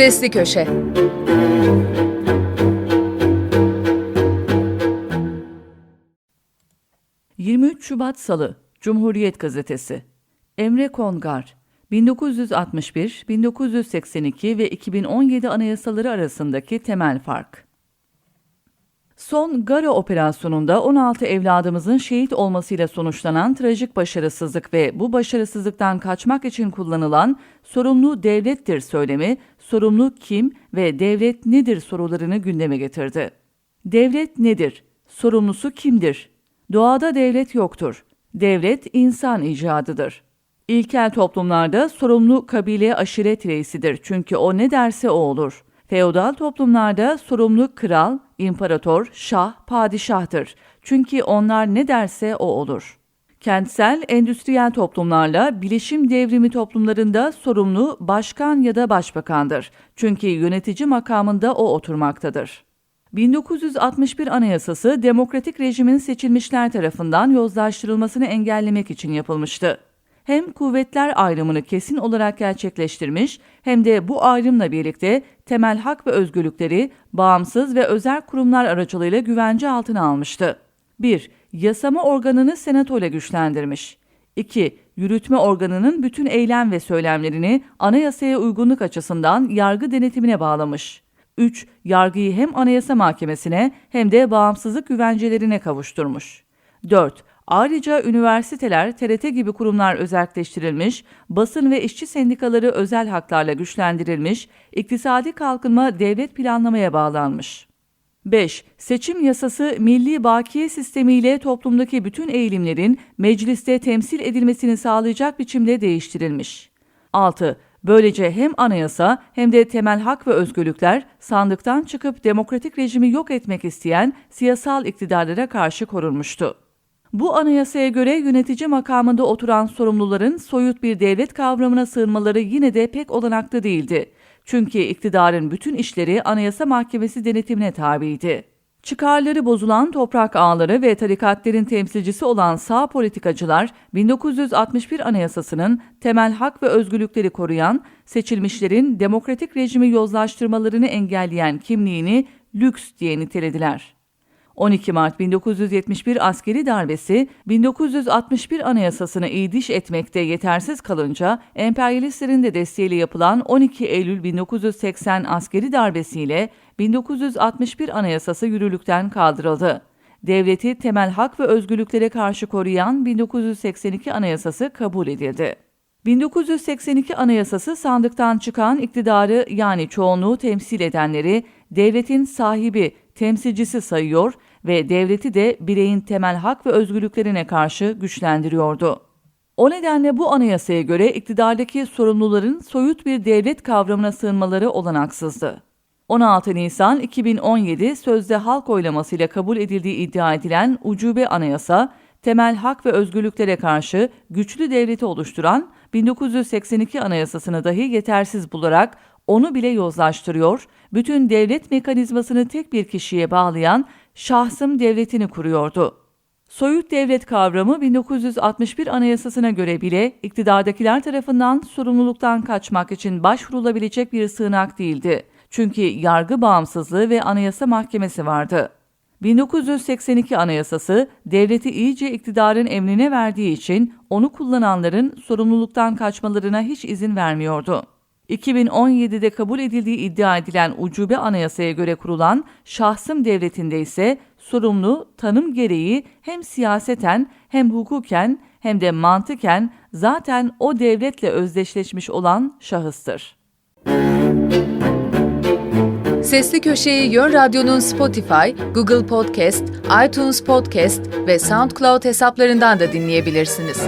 Sesli Köşe ...23 Şubat Salı, Cumhuriyet Gazetesi. Emre Kongar, 1961, 1982 ve 2017 anayasaları arasındaki temel fark. Son Gara operasyonunda 16 evladımızın şehit olmasıyla sonuçlanan trajik başarısızlık ve bu başarısızlıktan kaçmak için kullanılan sorumlu devlettir söylemi, sorumlu kim ve devlet nedir sorularını gündeme getirdi. Devlet nedir? Sorumlusu kimdir? Doğada devlet yoktur. Devlet insan icadıdır. İlkel toplumlarda sorumlu kabile aşiret reisidir çünkü o ne derse o olur. Feodal toplumlarda sorumlu kral, imparator, şah, padişahtır. Çünkü onlar ne derse o olur. Kentsel, endüstriyel toplumlarla bilişim devrimi toplumlarında sorumlu başkan ya da başbakandır. Çünkü yönetici makamında o oturmaktadır. 1961 Anayasası demokratik rejimin seçilmişler tarafından yozlaştırılmasını engellemek için yapılmıştı hem kuvvetler ayrımını kesin olarak gerçekleştirmiş hem de bu ayrımla birlikte temel hak ve özgürlükleri bağımsız ve özel kurumlar aracılığıyla güvence altına almıştı. 1. Yasama organını senato ile güçlendirmiş. 2. Yürütme organının bütün eylem ve söylemlerini anayasaya uygunluk açısından yargı denetimine bağlamış. 3. Yargıyı hem Anayasa Mahkemesi'ne hem de bağımsızlık güvencelerine kavuşturmuş. 4. Ayrıca üniversiteler, TRT gibi kurumlar özelleştirilmiş, basın ve işçi sendikaları özel haklarla güçlendirilmiş, iktisadi kalkınma devlet planlamaya bağlanmış. 5. Seçim yasası milli bakiye sistemiyle toplumdaki bütün eğilimlerin mecliste temsil edilmesini sağlayacak biçimde değiştirilmiş. 6. Böylece hem anayasa hem de temel hak ve özgürlükler sandıktan çıkıp demokratik rejimi yok etmek isteyen siyasal iktidarlara karşı korunmuştu. Bu anayasaya göre yönetici makamında oturan sorumluların soyut bir devlet kavramına sığınmaları yine de pek olanaklı değildi. Çünkü iktidarın bütün işleri Anayasa Mahkemesi denetimine tabiydi. Çıkarları bozulan toprak ağları ve tarikatlerin temsilcisi olan sağ politikacılar 1961 Anayasası'nın temel hak ve özgürlükleri koruyan, seçilmişlerin demokratik rejimi yozlaştırmalarını engelleyen kimliğini lüks diye nitelediler. 12 Mart 1971 askeri darbesi 1961 anayasasını idiş etmekte yetersiz kalınca emperyalistlerin de desteğiyle yapılan 12 Eylül 1980 askeri darbesiyle 1961 anayasası yürürlükten kaldırıldı. Devleti temel hak ve özgürlüklere karşı koruyan 1982 anayasası kabul edildi. 1982 Anayasası sandıktan çıkan iktidarı yani çoğunluğu temsil edenleri devletin sahibi, temsilcisi sayıyor ve devleti de bireyin temel hak ve özgürlüklerine karşı güçlendiriyordu. O nedenle bu anayasaya göre iktidardaki sorumluların soyut bir devlet kavramına sığınmaları olanaksızdı. 16 Nisan 2017 sözde halk oylamasıyla kabul edildiği iddia edilen ucube anayasa, temel hak ve özgürlüklere karşı güçlü devleti oluşturan 1982 anayasasını dahi yetersiz bularak onu bile yozlaştırıyor, bütün devlet mekanizmasını tek bir kişiye bağlayan şahsım devletini kuruyordu. Soyut devlet kavramı 1961 Anayasasına göre bile iktidardakiler tarafından sorumluluktan kaçmak için başvurulabilecek bir sığınak değildi. Çünkü yargı bağımsızlığı ve anayasa mahkemesi vardı. 1982 Anayasası devleti iyice iktidarın emrine verdiği için onu kullananların sorumluluktan kaçmalarına hiç izin vermiyordu. 2017'de kabul edildiği iddia edilen ucube anayasaya göre kurulan şahsım devletinde ise sorumlu tanım gereği hem siyaseten hem hukuken hem de mantıken zaten o devletle özdeşleşmiş olan şahıstır. Sesli Köşe'yi Yön Radyo'nun Spotify, Google Podcast, iTunes Podcast ve SoundCloud hesaplarından da dinleyebilirsiniz.